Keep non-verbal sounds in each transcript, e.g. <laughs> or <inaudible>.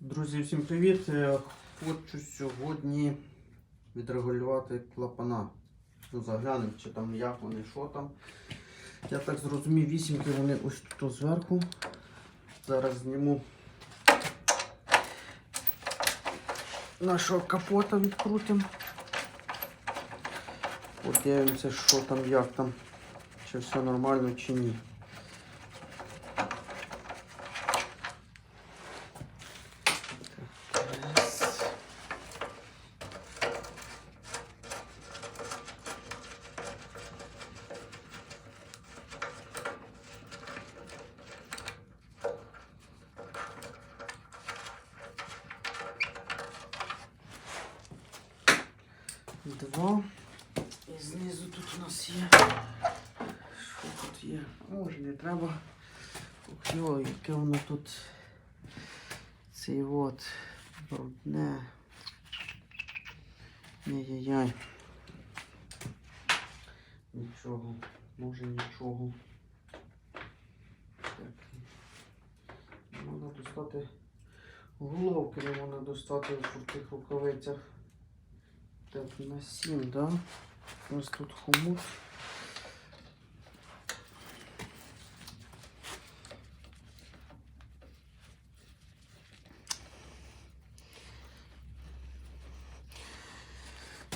Друзі, всім привіт! Е, Хочу сьогодні відрегулювати клапана. Ну, заглянемо, чи там як вони, що там. Я так зрозумів, вісімки вони ось тут зверху. Зараз зніму нашого капота відкрутимо. Подивимося, що там, як там, чи все нормально, чи ні. Раз. Два. І знизу тут у нас є. Що тут є? Може не треба. Йо, яке воно тут. Цей от брудне. Яй-яй-яй. Нічого, може нічого. Так. Можна достати головки, не можна достати в тих рукавицях. Так, на 7, да? У нас тут хомут.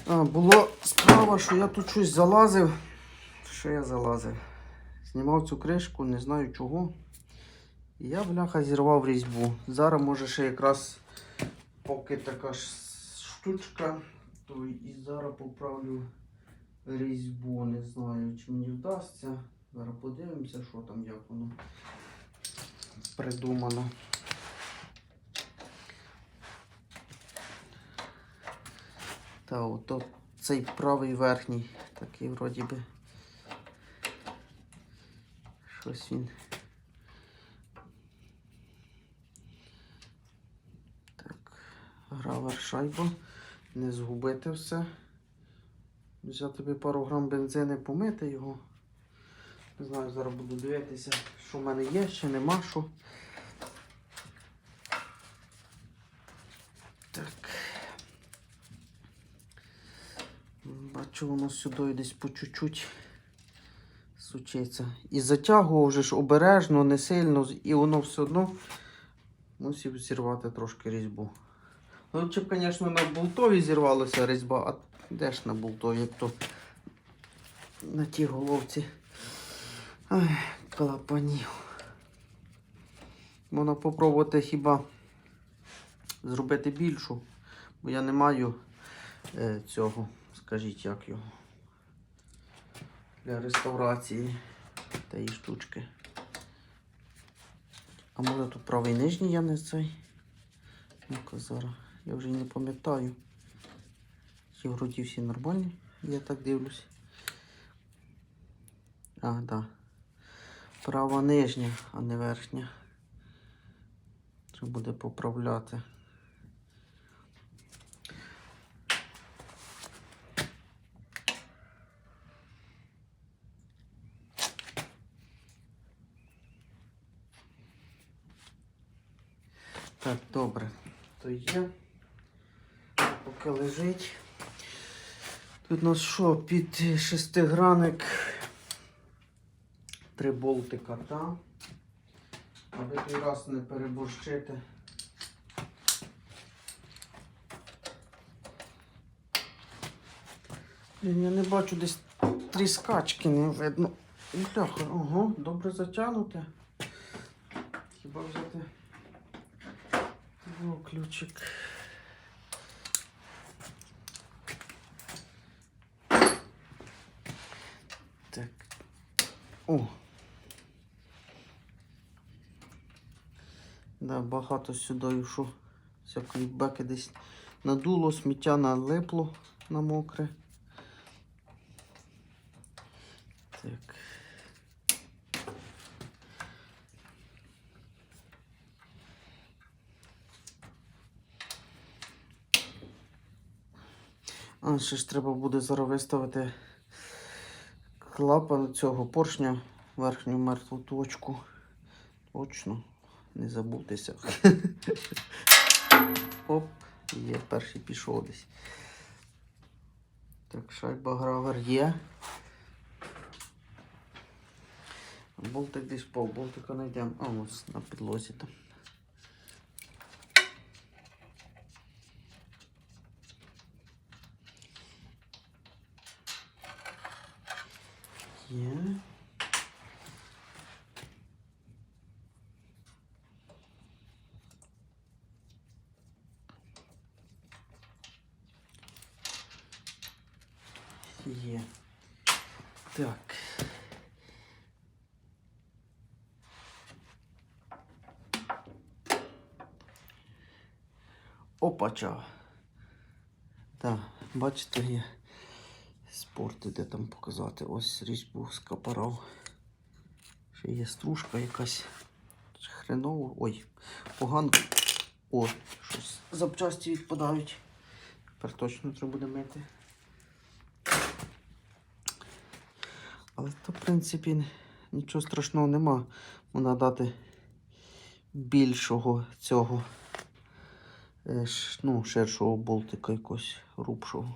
А, було справа, що я тут щось залазив. Що я залазив? Знімав цю кришку, не знаю чого. Я, бляха, зірвав різьбу. Зараз може ще якраз поки така ж штучка, то і зараз поправлю різьбу. Не знаю, чи мені вдасться. Зараз подивимося, що там, як воно придумано. Та ото цей правий верхній, такий вроді би. Щось він. Так, гравер шайбу. Не згубити все. Взяти тобі пару грам бензини, помити його. Не знаю, зараз буду дивитися, що в мене є, ще нема що. Так. Бачу, воно сюди десь по чуть-чуть сучиться. І затягував обережно, не сильно, і воно все одно мусив зірвати трошки різьбу. Ну, б, звісно, на болтові зірвалася різьба, а де ж на болтові, як то на тій головці. Ай, клапанів. Можна попробувати хіба зробити більшу, бо я не маю е, цього, скажіть, як його. Для реставрації тієї штучки. А може тут правий нижній я не цей? Ну-ка зараз. Я вже не пам'ятаю. Ці вроді всі нормальні, я так дивлюсь. А, так. Да. Права нижня, а не верхня. Треба буде поправляти. Так, добре. То є. Поки лежить. Тут у нас що, під шестигранник три болтика, та? Аби той раз не переборщити. Я не бачу десь тріскачки, не видно. Бляха, ого, добре затягнуте. Хіба взяти о, ключик. Так. О. Да, багато сюди йшов. Всякої беки десь надуло, сміття налипло на мокре. Так. А, ще ж треба буде зараз виставити клапан цього поршня, верхню мертву точку. Точно, не забутися. <laughs> Оп, є, перший пішов десь. Так, шайба гравер є. Болтик десь впав, болтика знайдемо. А, ось на підлозі там. Є. Є. Так. Опача. Так, бачите, є спорт іде там показати. Ось різьбу скапарав. Ще є стружка якась хренова. Ой, погано. О, щось запчасті відпадають. Тепер точно треба буде мити. Але то, в принципі, нічого страшного нема. Можна дати більшого цього е, ну, ширшого болтика якогось рубшого.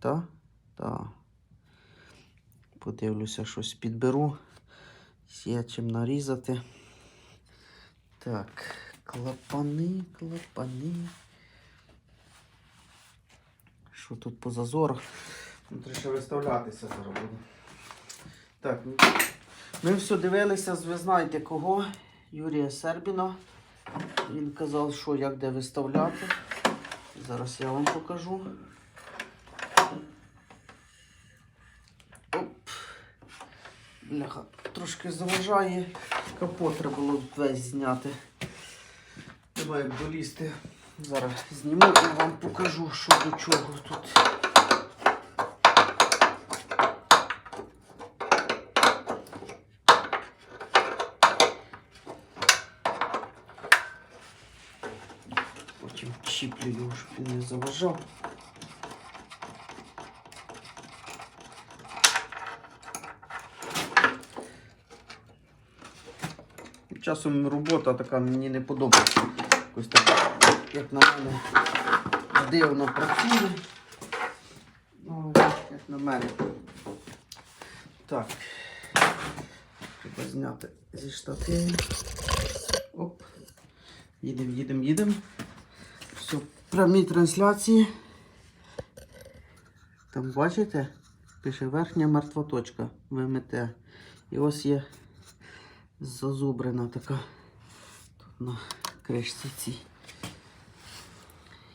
Та? Та. Подивлюся, щось підберу. Є чим нарізати. Так, клапани, клапани. Що тут по зазорах? Треба виставлятися зараз буде. Так, ну, ми все дивилися, ви знаєте кого? Юрія Сербіна. Він казав, що як де виставляти. Зараз я вам покажу. Бляха, трошки заважає. Капот треба було весь зняти. Треба як долізти. Зараз зніму і вам покажу, що до чого тут. Потім чіплю його, щоб він не заважав. Часом робота така мені не подобається. Якось так, як на мене, дивно працює. Ну, як на мене. Так. Треба зняти зі штативу. Оп. Їдемо, їдемо, їдемо. Все, в прямій трансляції. Там бачите? Пише верхня мертва точка. ВМТ. І ось є зазубрена така. Тут на кришці цій.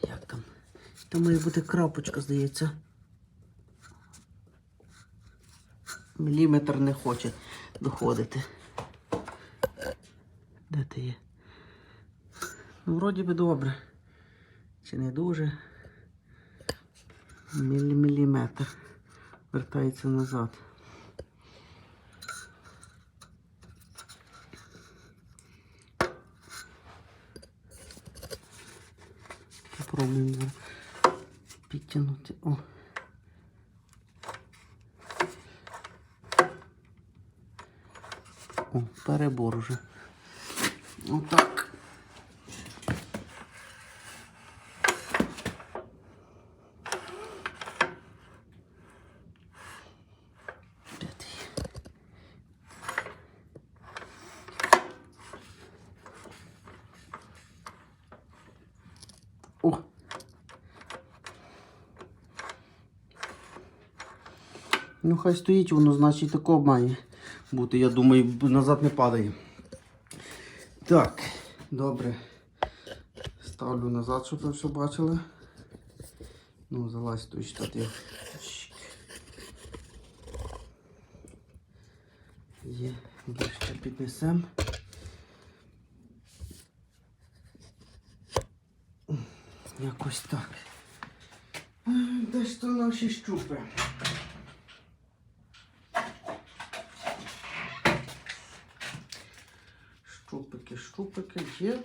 Як там? Там має бути крапочка, здається. Міліметр не хоче доходити. Де ти є? Ну, вроді би добре. Чи не дуже? Міліметр. Вертається назад. Попробуємо зараз підтягнути. О. О, перебор уже. Отак. О! Ну, хай стоїть воно, значить тако має бути. Я думаю, назад не падає. Так, добре. Ставлю назад, щоб ви все бачили. Ну, залазь той штатив. Є, більше піднесемо. Якось так. Де ж то наші щупи? Щупики, щупики є.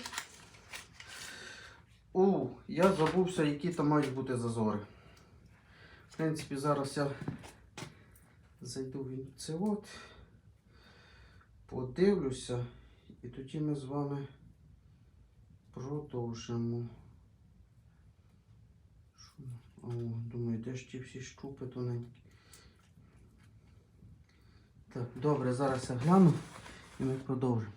О, я забувся, які там мають бути зазори. В принципі, зараз я зайду в це от, подивлюся, і тоді ми з вами Продовжимо. О, думаю, де ж ті всі щупи тоненькі. Так, добре, зараз я гляну і ми продовжимо.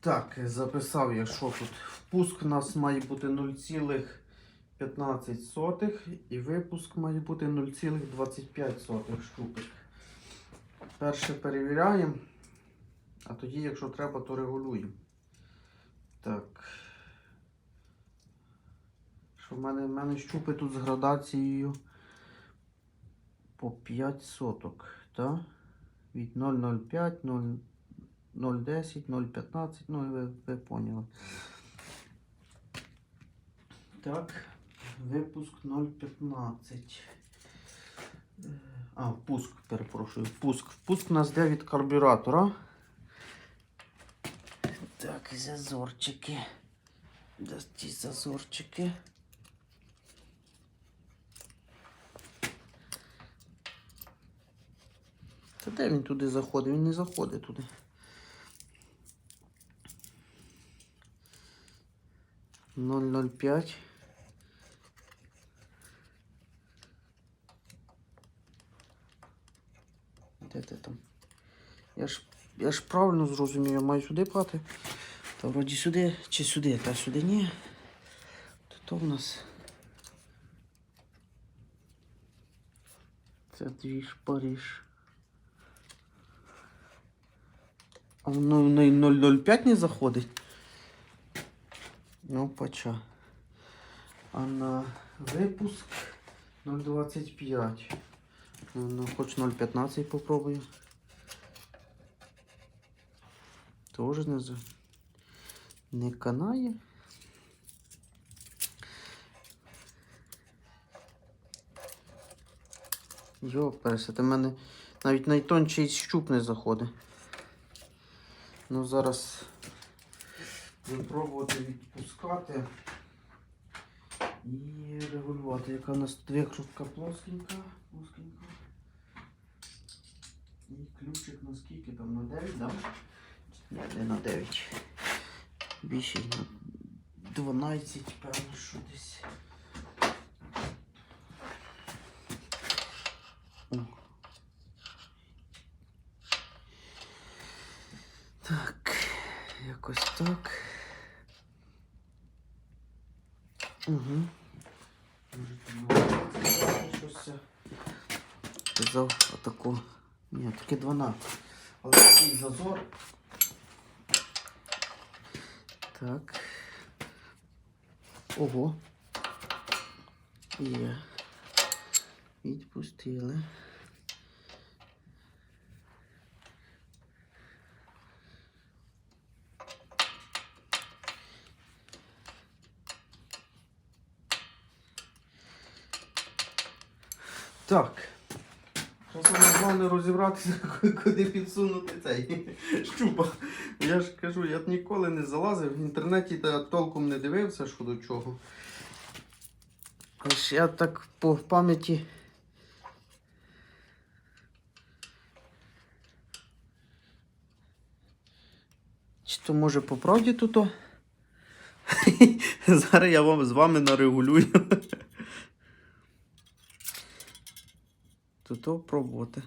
Так, записав я, що тут. Впуск у нас має бути 0,15 і випуск має бути 0,25 штуки. Перше перевіряємо, а тоді, якщо треба, то регулюємо. Так. Що в мене, в мене щупи тут з градацією по 5 соток, так? Від 0,05, 0,10, 0,15, ну ви, ви поняли. Так, випуск 0,15. Е, А, впуск, перепрошую, впуск. Впуск у нас йде від карбюратора. Так, і зазорчики. Де ті зазорчики? Та де він туди заходить? Він не заходить туди. Ноль ноль п'ять. Де ти там? Я ж, я ж правильно зрозумів, я маю сюди плати. Та вроді сюди чи сюди, та сюди ні. То, то в нас. Це дві Париж. А воно в неї 005 не заходить. Ну, поча. А на випуск 0,25. Ну, хоч 0,15 попробую. Тоже не за... Не канає. Йо, пересити, в мене навіть найтончий щуп не заходить. Ну, зараз будемо відпускати і регулювати. Яка у нас тут викрутка плоскенька, плоскенька. І ключик на скільки там на 9, да? Ні, не на 9. Більше на 12, певно, що десь. О. Так, якось так. Угу. Може там щось. Казав отаку. Ні, таке 12. Але такий зазор. Так. Ого. Є. Відпустили. Так. Головне розібратися, <laughs> куди підсунути цей <laughs> щупа. Я ж кажу, я ніколи не залазив в інтернеті та толком не дивився, що до чого. Аж я так по пам'яті. Чи то може по правді тут? <laughs> Зараз я вам з вами нарегулюю. То то пробувати.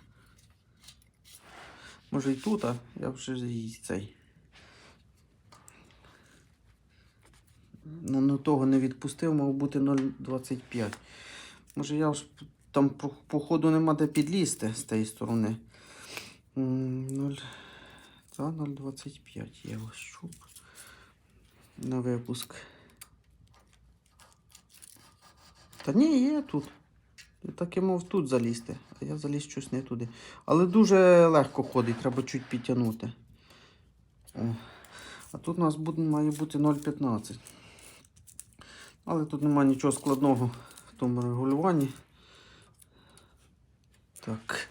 Може і тут, а я вже і цей. Ну, ну того не відпустив, мав бути 0,25. Може я ж там по, по нема де підлізти з тієї сторони. М, 0, та 0,25 є щуп на випуск. Та ні, є тут. Я так і мав тут залізти, а я заліз щось не туди. Але дуже легко ходить, треба чуть підтягнути. О. А тут у нас буде, має бути 0,15. Але тут немає нічого складного в тому регулюванні. Так.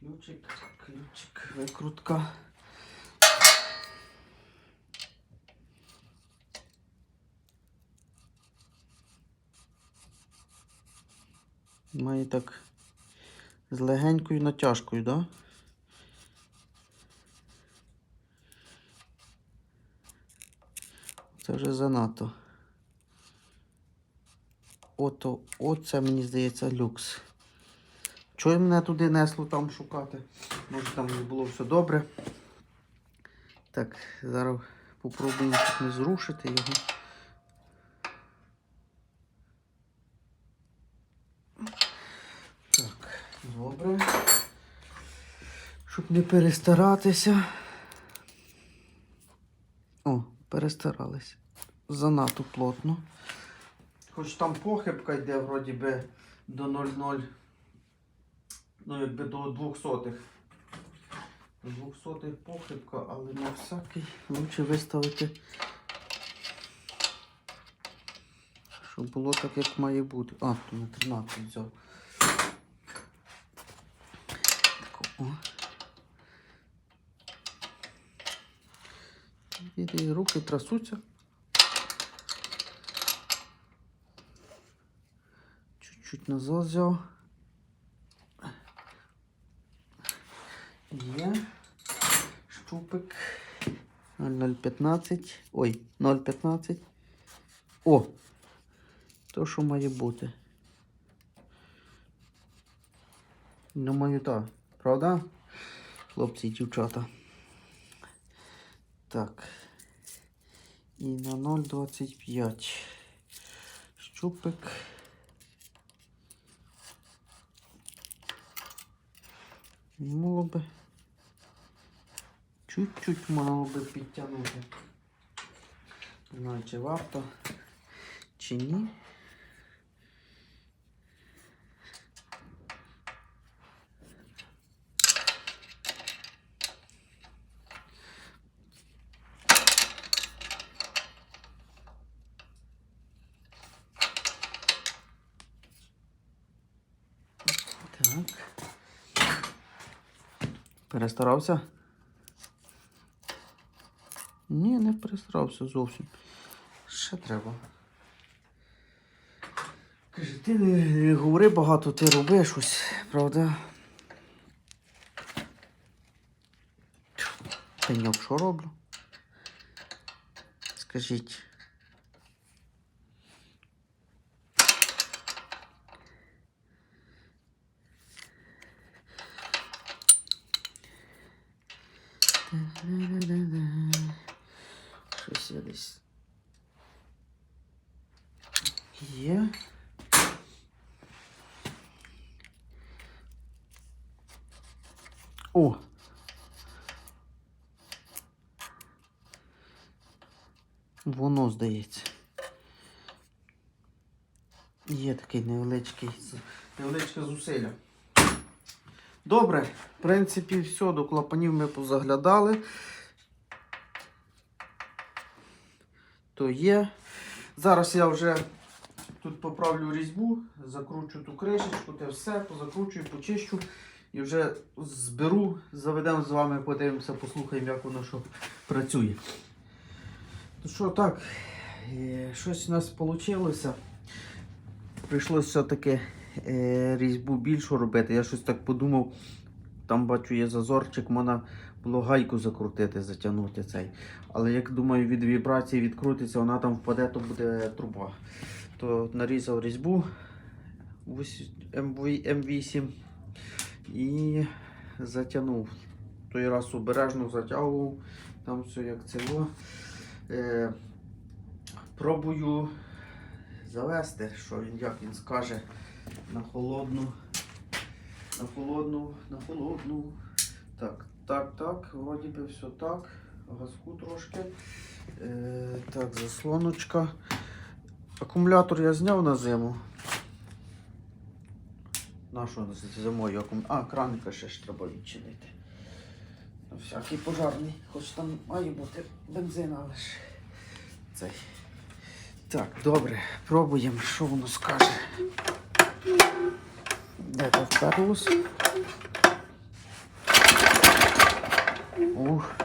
Ключик, ключик, викрутка. Має так з легенькою натяжкою, да? Це вже занадто. Ото, оце, мені здається, люкс. Чого мене туди несло там шукати? Може там не було все добре. Так, зараз попробуємо не зрушити його. Так, добре. Щоб не перестаратися. О, перестаралися. Занадто плотно. Хоч там похибка йде вроді би до 0,0. Ну, якби до 200. До 200 похибка, але на всякий лучше виставити. Щоб було так, як має бути. А, то на 13 взяв. Так, о. І руки трасуться. Чуть-чуть назад взяв. Є. Щупик. 0,015. Ой, 0,15. О! То, що має бути. Думаю, так. Правда? Хлопці і дівчата. Так. І на 0,25. Щупик. Мало би. Чуть-чуть мало би підтягнути. Не знаю, чи варто, чи ні. Так. Перестарався? Ні, не перестарався зовсім. Ще треба. Каже, ти не, говори багато, ти роби щось, правда? Пеньок, що роблю? Скажіть. Щось я десь. Є. О! Воно здається. Є такий невеличкий, невеличке зусилля. Добре, в принципі, все, до клапанів ми позаглядали. То є. Зараз я вже тут поправлю різьбу, закручу ту кришечку, те все, позакручую, почищу і вже зберу, заведемо з вами, подивимося, послухаємо, як воно що працює. Ну що, так, е, щось у нас вийшло. Прийшлося все-таки е, різьбу більшу робити. Я щось так подумав, там бачу є зазорчик, можна було гайку закрутити, затягнути цей. Але як думаю, від вібрації відкрутиться, вона там впаде, то буде труба. То нарізав різьбу М- М8 і затягнув. Той раз обережно затягував, там все як це. Е, пробую завести, що він, як він скаже, на холодну, на холодну, на холодну. Так, так, так, вроді би все так. Газку трошки. Е, так, заслоночка. Акумулятор я зняв на зиму. На що зимою акумулятор? А, краника ще ж треба відчинити. Всякий пожарний, хоч там має бути бензин, але ж цей. Так, добре, пробуємо, що воно скаже. Де то вперлось? Ух.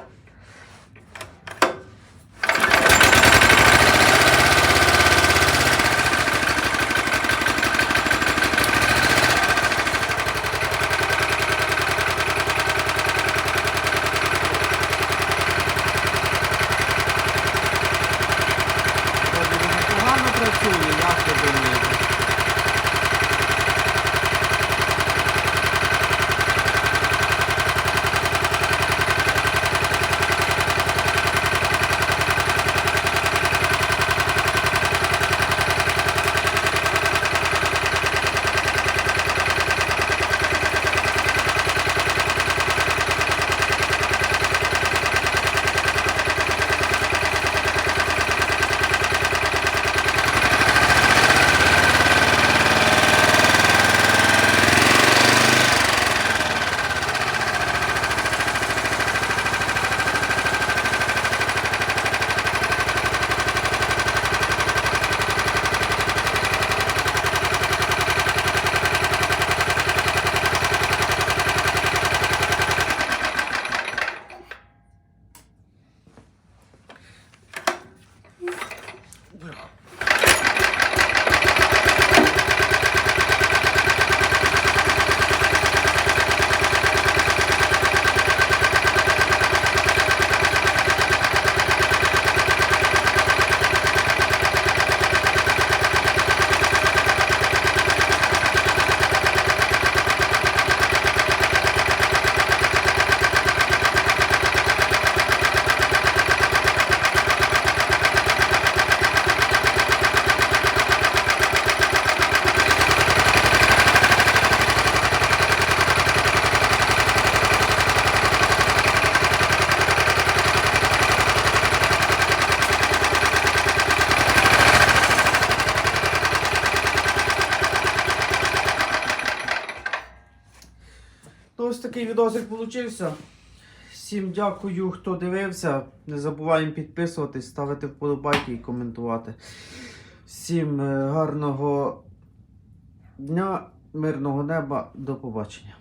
Відосик получився. Всім дякую, хто дивився. Не забуваємо підписуватись, ставити вподобайки і коментувати. Всім е, гарного дня, мирного неба, до побачення.